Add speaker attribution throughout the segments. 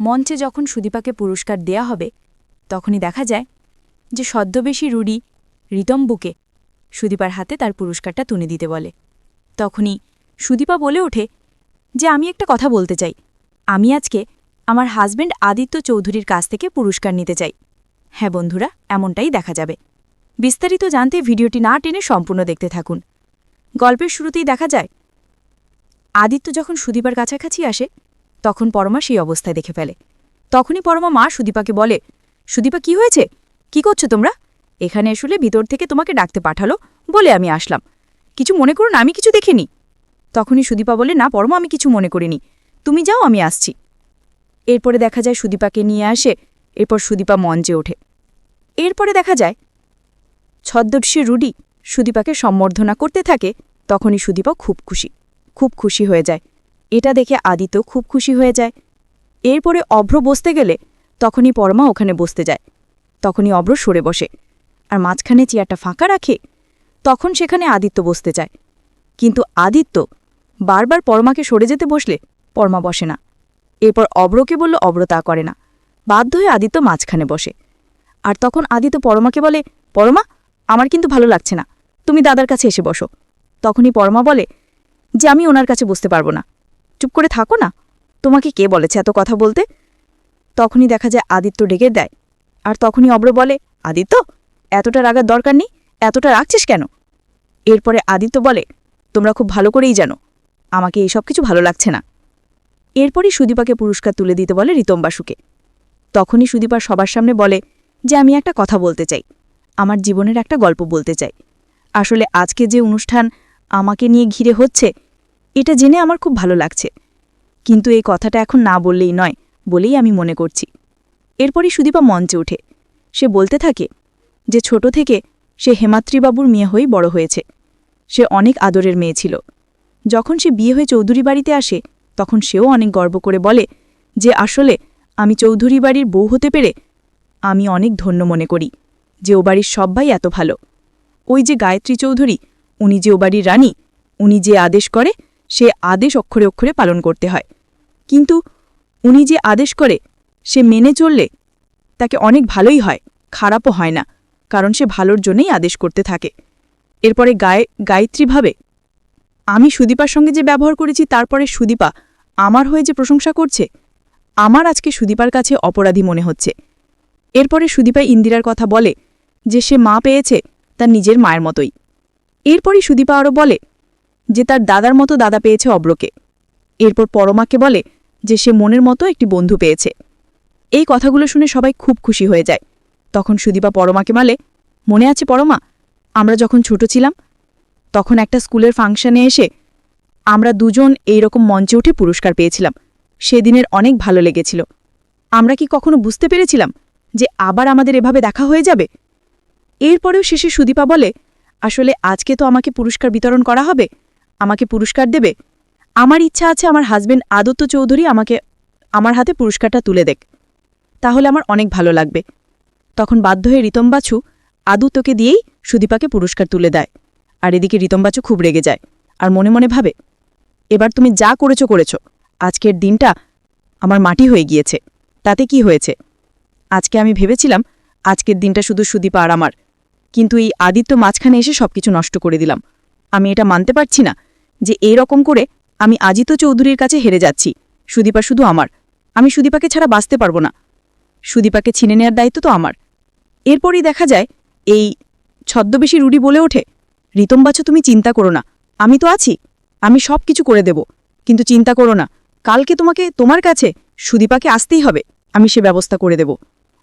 Speaker 1: মঞ্চে যখন সুদীপাকে পুরস্কার দেয়া হবে, তখনই দেখা যায় যে সদ্যবেশী রুডি রিতম্বুকে সুদীপার হাতে তার পুরস্কারটা তুলে দিতে বলে। তখনই সুদীপা বলে ওঠে যে, আমি একটা কথা বলতে চাই। আমি আজকে আমার হাজবেন্ড আদিত্য চৌধুরীর কাছ থেকে পুরস্কার নিতে চাই। হ্যাঁ বন্ধুরা, এমনটাই দেখা যাবে। বিস্তারিত জানতে ভিডিওটি না টেনে সম্পূর্ণ দেখতে থাকুন। গল্পের শুরুতেই দেখা যায়, আদিত্য যখন সুদীপার কাছাকাছি আসে তখন পরমা সেই অবস্থায় দেখে ফেলে। তখনই পরমা মা সুদীপাকে বলে, সুদীপা, কি হয়েছে? কি করছ তোমরা? এখানে আসলে ভিতর থেকে তোমাকে ডাকতে পাঠালো বলে আমি আসলাম। কিছু মনে করুন আমি কিছু দেখিনি। তখনই সুদীপা বলে, না পরমা, আমি কিছু মনে করিনি। তুমি যাও, আমি আসছি। এরপরে দেখা যায় সুদীপাকে নিয়ে আসে, এরপর সুদীপা মঞ্চে ওঠে। এরপরে দেখা যায় ছদ্মশী রুডি সুদীপাকে সম্বর্ধনা করতে থাকে, তখনই সুদীপা খুব খুশি খুব খুশি হয়ে যায়। এটা দেখে আদিত্য খুব খুশি হয়ে যায়। এরপরে অভ্র বসতে গেলে তখনই পরমা ওখানে বসতে যায়। তখনই অভ্র সরে বসে। আর মাঝখানে চেয়ারটা ফাঁকা রাখে, তখন সেখানে আদিত্য বসতে চায় কিন্তু আদিত্য বারবার পরমাকে সরে যেতে বসলে পরমা বসে না। এরপর অব্রকে বলল অব্র তা করে না। বাধ্য হয়ে আদিত্য মাঝখানে বসে। আর তখন আদিত্য পরমাকে বলে, পরমা, আমার কিন্তু ভালো লাগছে না। তুমি দাদার কাছে এসে বসো। তখনই পরমা বলে, যে আমি ওনার কাছে বসতে পারব না। চুপ করে থাকো না। তোমাকে কে বলেছে এত কথা বলতে? তখনই দেখা যায় আদিত্য ডেকে দেয়। আর তখনই অব্র বলে, আদিত্য, এতটা রাগার দরকার নেই, এতটা রাখছিস কেন? এরপরে আদিত্য বলে, তোমরা খুব ভালো করেই জানো, আমাকে এইসব কিছু ভালো লাগছে না। এরপরই সুদীপাকে পুরস্কার তুলে দিতে বলে রিতম বাসুকে তখনই সুদীপা সবার সামনে বলে, যে আমি একটা কথা বলতে চাই, আমার জীবনের একটা গল্প বলতে চাই। আসলে আজকে যে অনুষ্ঠান আমাকে নিয়ে ঘিরে হচ্ছে এটা জেনে আমার খুব ভালো লাগছে। কিন্তু এই কথাটা এখন না বললেই নয়, বলেই আমি মনে করছি। এরপরই সুদীপা মঞ্চে ওঠে। সে বলতে থাকে যে ছোট থেকে সে হেমাত্রীবাবুর মেয়ে হয়েই বড় হয়েছে। সে অনেক আদরের মেয়ে ছিল। যখন সে বিয়ে হয়ে চৌধুরী বাড়িতে আসে, তখন সেও অনেক গর্ব করে বলে যে আসলে আমি চৌধুরী বাড়ির বউ হতে পেরে আমি অনেক ধন্য মনে করি যে ও বাড়ির সব্বাই এত ভালো। ওই যে গায়ত্রী চৌধুরী, উনি যে ও বাড়ির রানী, উনি যে আদেশ করে সে আদেশ অক্ষরে অক্ষরে পালন করতে হয়। কিন্তু উনি যে আদেশ করে, সে মেনে চললে তাকে অনেক ভালোই হয়, খারাপও হয় না, কারণ সে ভালোর জন্যই আদেশ করতে থাকে। এরপরে গায়ে, গায়ত্রী ভাবে, আমি সুদীপার সঙ্গে যে ব্যবহার করেছি, তারপরে সুদীপা আমার হয়ে যে প্রশংসা করছে, আমার আজকে সুদীপার কাছে অপরাধী মনে হচ্ছে। এরপরে সুদীপা ইন্দিরার কথা বলে যে সে মা পেয়েছে তার নিজের মায়ের মতোই। এরপরই সুদীপা আরও বলে যে তার দাদার মতো দাদা পেয়েছে অব্রকে। এরপর পরমাকে বলে যে সে মনের মতো একটি বন্ধু পেয়েছে। এই কথাগুলো শুনে সবাই খুব খুশি হয়ে যায়। তখন সুদীপা পরমাকে বলে, মনে আছে পরমা, আমরা যখন ছোট ছিলাম, তখন একটা স্কুলের ফাংশনে এসে আমরা দুজন এই রকম মঞ্চে উঠে পুরস্কার পেয়েছিলাম। সেদিনের অনেক ভালো লেগেছিল। আমরা কি কখনো বুঝতে পেরেছিলাম যে আবার আমাদের এভাবে দেখা হয়ে যাবে? এরপরেও শেষে সুদীপা বলে, আসলে আজকে তো আমাকে পুরস্কার বিতরণ করা হবে আমাকে পুরস্কার দেবে? আমার ইচ্ছা আছে আমার হাজবেন্ড আদত্য চৌধুরী আমাকে, আমার হাতে পুরস্কারটা তুলে দেখ তাহলে আমার অনেক ভালো লাগবে। তখন বাধ্য হয়ে রিতম্বাছু আদুত্তকে দিয়েই সুদীপাকে পুরস্কার তুলে দেয়। আর এদিকে রিতম্বাছু খুব রেগে যায় আর মনে মনে ভাবে, এবার তুমি যা করেছ, করেছ। আজকের দিনটা আমার মাটি হয়ে গিয়েছে। তাতে কি হয়েছে? আজকে আমি ভেবেছিলাম আজকের দিনটা শুধু সুদীপা আর আমার। কিন্তু এই আদিত্য মাঝখানে এসে সবকিছু নষ্ট করে দিলাম। আমি এটা মানতে পারছি না। যে এই রকম করে আমি আজিত চৌধুরীর কাছে হেরে যাচ্ছি। সুদীপা শুধু আমার। আমি সুদীপাকে ছাড়া বাঁচতে পারব না। সুদীপাকে ছিনে নেওয়ার দায়িত্ব তো আমার। এরপরই দেখা যায়, এই ছদ্মবেশী রুডি বলে ওঠে রিতম্বাছ তুমি চিন্তা করো না। আমি তো আছি। আমি সব কিছু করে দেব। কিন্তু চিন্তা করো না। কালকে তোমাকে তোমার কাছে সুদীপাকে আসতেই হবে। আমি সে ব্যবস্থা করে দেব।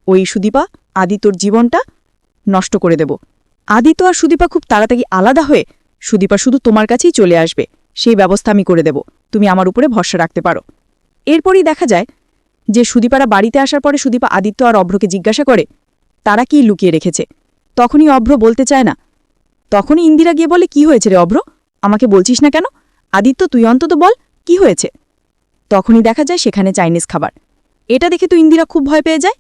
Speaker 1: ওই সুদীপা আদিত্যর জীবনটা নষ্ট করে দেব। আদিত্য আর সুদীপা খুব তাড়াতাড়ি আলাদা হয়ে সুদীপা শুধু তোমার কাছেই চলে আসবে। সেই ব্যবস্থা আমি করে দেব। তুমি আমার উপরে ভরসা রাখতে পারো। এরপরই দেখা যায় যে সুদীপারা বাড়িতে আসার পরে সুদীপা আদিত্য আর অভ্রকে জিজ্ঞাসা করে, তারা কি লুকিয়ে রেখেছে? তখনই অভ্র বলতে চায় না। তখনই ইন্দিরা গিয়ে বলে, কি হয়েছে রে অভ্র? আমাকে বলছিস না কেন? আদিত্য, তুই অন্তত বল, কি হয়েছে? তখনই দেখা যায় সেখানে চাইনিজ খাবার। এটা দেখে তো ইন্দিরা খুব ভয় পেয়ে যায়।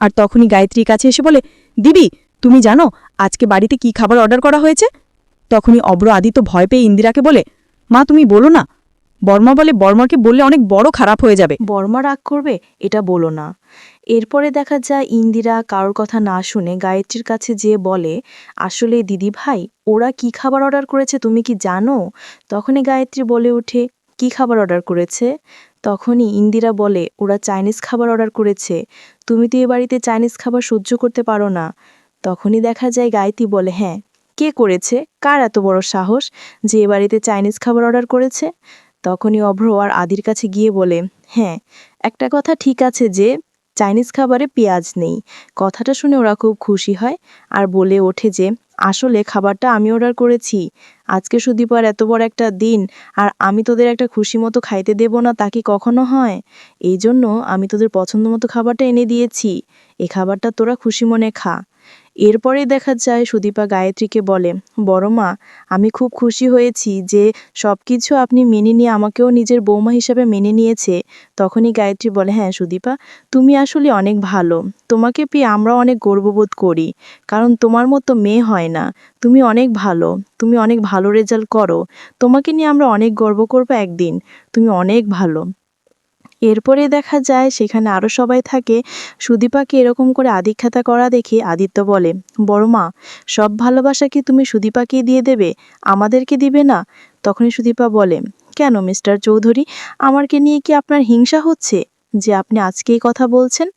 Speaker 1: আর তখনই গায়ত্রীর কাছে এসে বলে দিদি তুমি জানো আজকে বাড়িতে কি খাবার অর্ডার করা হয়েছে? তখনই অব্র আদিত্য ভয় পেয়ে ইন্দিরাকে বলে, মা, তুমি বলো না।
Speaker 2: বর্মা বলে, বর্মাকে বললে অনেক বড় খারাপ হয়ে যাবে।
Speaker 3: বর্মা রাগ করবে? এটা বলো না। এরপরে দেখা যায় ইন্দিরা কারোর কথা না শুনে গায়ত্রীর কাছে যেয়ে বলে, আসলে দিদি ভাই, ওরা কি খাবার অর্ডার করেছে তুমি কি জানো? তখনই গায়ত্রী বলে ওঠে, কি খাবার অর্ডার করেছে? তখনই ইন্দিরা বলে, ওরা চাইনিজ খাবার অর্ডার করেছে। তুমি তো এ বাড়িতে চাইনিজ খাবার সহ্য করতে পারো না। তখনই দেখা যায় গায়ত্রী বলে হ্যাঁ কে করেছে? কার এত বড় সাহস যে এ বাড়িতে চাইনিজ খাবার অর্ডার করেছে? তখনই অভ্র আর আদির কাছে গিয়ে বলে হ্যাঁ একটা কথা ঠিক আছে যে চাইনিজ খাবারে পেঁয়াজ নেই। কথাটা শুনে ওরা খুব খুশি হয় আর বলে ওঠে যে, আসলে খাবারটা আমি অর্ডার করেছি। আজকে সুদীপার এত বড় একটা দিন আর আমি তোদের একটা খুশি মতো খাইতে দেব না তা কি কখনো হয়? এই জন্য আমি তোদের পছন্দ মতো খাবারটা এনে দিয়েছি। এই খাবারটা তোরা খুশি মনে খা। এরপরেই দেখা যায় সুদীপা গায়ত্রীকে বলে, বড় মা, আমি খুব খুশি হয়েছি যে সব কিছু আপনি মেনে নিয়ে আমাকেও নিজের বৌমা হিসাবে মেনে নিয়েছে। তখনই গায়ত্রী বলে হ্যাঁ সুদীপা, তুমি আসলে অনেক ভালো। তোমাকে পেয়ে আমরা অনেক গর্ববোধ করি। কারণ তোমার মতো মেয়ে হয় না। তুমি অনেক ভালো। তুমি অনেক ভালো রেজাল্ট করো। তোমাকে নিয়ে আমরা অনেক গর্ব করব একদিন। তুমি অনেক ভালো। এরপরে দেখা যায় সেখানে আরও সবাই থাকে। সুদীপাকে এরকম করে আদিখ্যাতা করা দেখে আদিত্য বলে, বড় মা, সব ভালোবাসা কি তুমি সুদীপাকেই দিয়ে দেবে? আমাদেরকে দিবে না? তখনই সুদীপা বলে, কেন মিস্টার চৌধুরী? আমারকে নিয়ে কি আপনার হিংসা হচ্ছে? যে আপনি আজকে এই কথা বলছেন?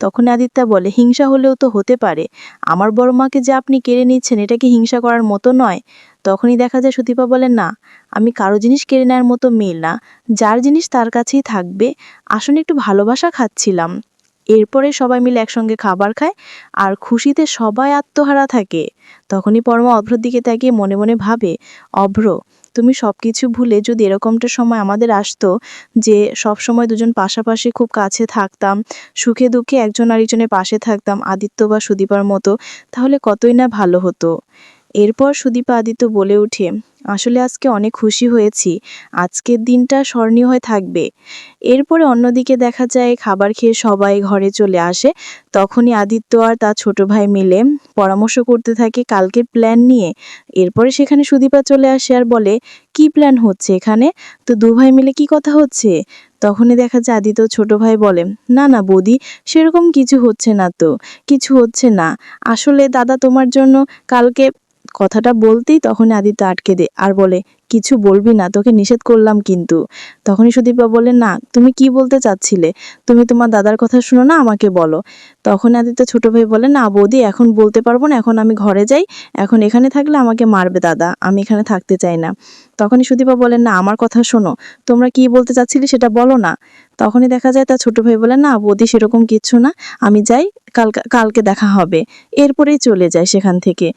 Speaker 3: তখন আদিত্যা বলে, হিংসা হলেও তো হতে পারে। আমার বড় মাকে যে আপনি কেড়ে নিচ্ছেন, এটা কি হিংসা করার মতো নয়? তখনই দেখা যায় সুদীপা বলে, না, আমি কারও জিনিস কেড়ে নেওয়ার মতো মেয়ে না। যার জিনিস তার কাছেই থাকবে। আসলে একটু ভালোবাসা খাচ্ছিলাম। এরপরে সবাই মিলে একসঙ্গে খাবার খায় আর খুশিতে সবাই আত্মহারা থাকে। তখনই পরমা অভ্রর দিকে তাকিয়ে মনে মনে ভাবে, অভ্র, তুমি সব কিছু ভুলে যদি এরকমটা সময় আমাদের আসতো যে সব সময় দুজন পাশাপাশি খুব কাছে থাকতাম, সুখে দুঃখে একজন আরেকজনের পাশে থাকতাম, আদিত্য বা সুদীপার মতো, তাহলে কতই না ভালো হতো? এরপর সুদীপা আদিত্য বলে ওঠে আসলে আজকে অনেক খুশি হয়েছি। আজকের দিনটা স্মরণীয় হয়ে থাকবে। এরপরে অন্যদিকে দেখা যায় খাবার খেয়ে সবাই ঘরে চলে আসে। তখনই আদিত্য আর তার ছোট ভাই মিলে পরামর্শ করতে থাকে কালকের প্ল্যান নিয়ে। এরপরে সেখানে সুদীপা চলে আসে আর বলে, কি প্ল্যান হচ্ছে এখানে? তো দু ভাই মিলে কি কথা হচ্ছে? তখনই দেখা যায় আদিত্য ছোট ভাই বলে, না না বৌদি, সেরকম কিছু হচ্ছে না তো। কিছু হচ্ছে না। আসলে দাদা তোমার জন্য কালকে কথাটা বলতেই তখন আদিত্য আটকে দেয় আর বলে কিছু বলবি না, তোকে নিষেধ করলাম কিন্তু। তখনই সুদীপা বলে, না, তুমি কি বলতে চাচ্ছিলে? তুমি তোমার দাদার কথা শুনো না, আমাকে বলো। তখন আদিত্য ছোট ভাই বলে, না বৌদি, এখন বলতে পারব না, এখন আমি ঘরে যাই, এখন এখানে থাকলে আমাকে মারবে দাদা, আমি এখানে থাকতে চাই না। তখনই সুদীপা বলে, না, আমার কথা শোনো, তোমরা কি বলতে চাচ্ছিলে সেটা বলো না। তখনই দেখা যায়, তার ছোট ভাই বলে, না বৌদি, সেরকম কিচ্ছু না, আমি যাই, কালকে কালকে দেখা হবে। এরপরেই চলে যায় সেখান থেকে।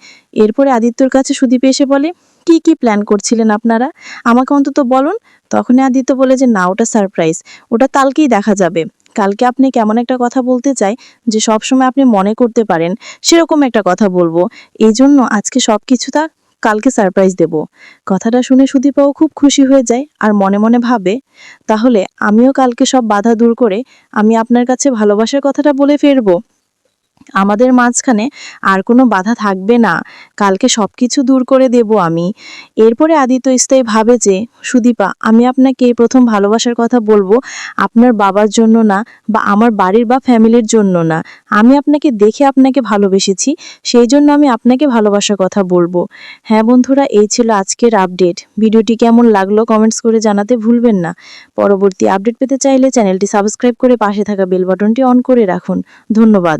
Speaker 3: এরপরে আদিত্যর কাছে সুদীপ এসে বলে কি কি প্ল্যান করছিলেন আপনারা? আমাকে অন্তত বলুন। তখনই আদিত্য বলে যে, না, ওটা সারপ্রাইজ ওটা কালকেই দেখা যাবে। কালকে আপনি কেমন একটা কথা বলতে চাই, যে সব সময় আপনি মনে করতে পারেন, সেরকম একটা কথা বলব। এই জন্য আজকে সব কিছুটা কালকে সারপ্রাইজ দেব। কথাটা শুনে সুদীপাও খুব খুশি হয়ে যায় আর মনে মনে ভাবে, তাহলে আমিও কালকে সব বাধা দূর করে আমি আপনার কাছে ভালোবাসার কথাটা বলে ফিরবো? আমাদের মাঝখানে আর কোনো বাধা থাকবে না। কালকে সব কিছু দূর করে দেব আমি। এরপরে আদিত্য স্থায়ী ভাবে যে, সুদীপা, আমি আপনাকে প্রথম ভালোবাসার কথা বলব, আপনার বাবার জন্য না বা আমার বাড়ির বা ফ্যামিলির জন্য না। আমি আপনাকে দেখে আপনাকে ভালোবেসেছি, সেই জন্য আমি আপনাকে ভালোবাসার কথা বলব। হ্যাঁ বন্ধুরা, এই ছিল আজকের আপডেট। ভিডিওটি কেমন লাগল কমেন্টস করে জানাতে ভুলবেন না। পরবর্তী আপডেট পেতে চাইলে চ্যানেলটি সাবস্ক্রাইব করে পাশে থাকা বেল বাটনটি অন করে রাখুন। ধন্যবাদ।